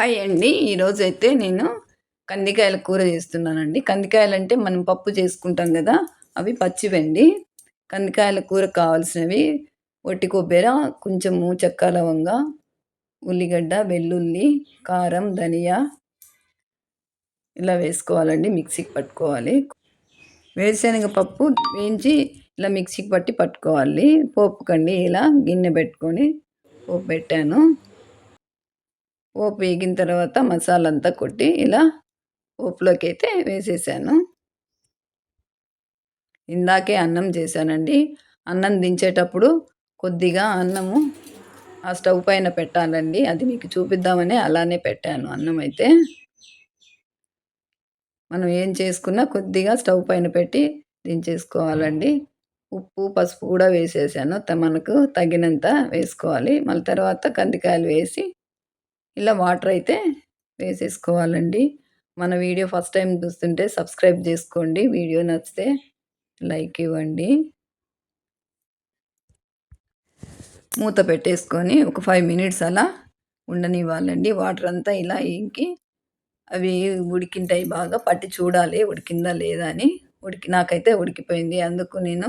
Hi అండి. ఈరోజు అయితే నేను కందికాయల కూర చేస్తున్నానండి. కందికాయలు అంటే మనం పప్పు చేసుకుంటాం కదా అవి పచ్చివండి కందికాయల కూర కావాల్సినవి ఒట్టి కొబ్బెర కొంచెము చెక్క లవంగ ఉల్లిగడ్డ వెల్లుల్లి కారం ధనియా ఇలా వేసుకోవాలండి మిక్సీకి పట్టుకోవాలి. వేరుశనగ పప్పు వేయించి ఇలా మిక్సీకి పట్టి పట్టుకోవాలి. పోపుకండి ఇలా గిన్నె పెట్టుకొని పోపు పెట్టాను. పోపు వేగిన తర్వాత మసాలా అంతా కొట్టి ఇలా పోపులోకి అయితే వేసేసాను. ఇందాకే అన్నం చేశానండి. అన్నం దించేటప్పుడు కొద్దిగా అన్నము ఆ స్టవ్ పైన పెట్టాలండి. అది మీకు చూపిద్దామని అలానే పెట్టాను అన్నం అయితే. మనం ఏం చేసుకున్నా కొద్దిగా స్టవ్ పైన పెట్టి దించేసుకోవాలండి. ఉప్పు పసుపు కూడా వేసేసాను. మనకు తగినంత వేసుకోవాలి. మళ్ళీ తర్వాత కందికాయలు వేసి ఇలా వాటర్ అయితే వేసేసుకోవాలండి. మన వీడియో ఫస్ట్ టైం చూస్తుంటే సబ్స్క్రైబ్ చేసుకోండి. వీడియో నచ్చితే లైక్ ఇవ్వండి. మూత పెట్టేసుకొని ఒక ఫైవ్ మినిట్స్ అలా ఉండనివ్వాలండి. వాటర్ అంతా ఇలా ఇంకి అవి ఉడికింటాయి బాగా పట్టి చూడాలి. ఉడికిందా లేదా అని. ఉడికి నాకైతే ఉడికిపోయింది. అందుకు నేను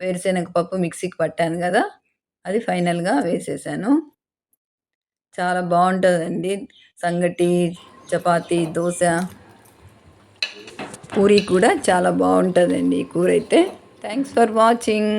వేరుశనగ పప్పు మిక్సీకి పట్టాను కదా. అది ఫైనల్గా వేసేసాను. చాలా బాగుంటుందండి. సంగటి చపాతి దోశ. పూరి కూడా చాలా బాగుంటుందండి ఈ కూర అయితే థ్యాంక్స్ ఫర్ వాచింగ్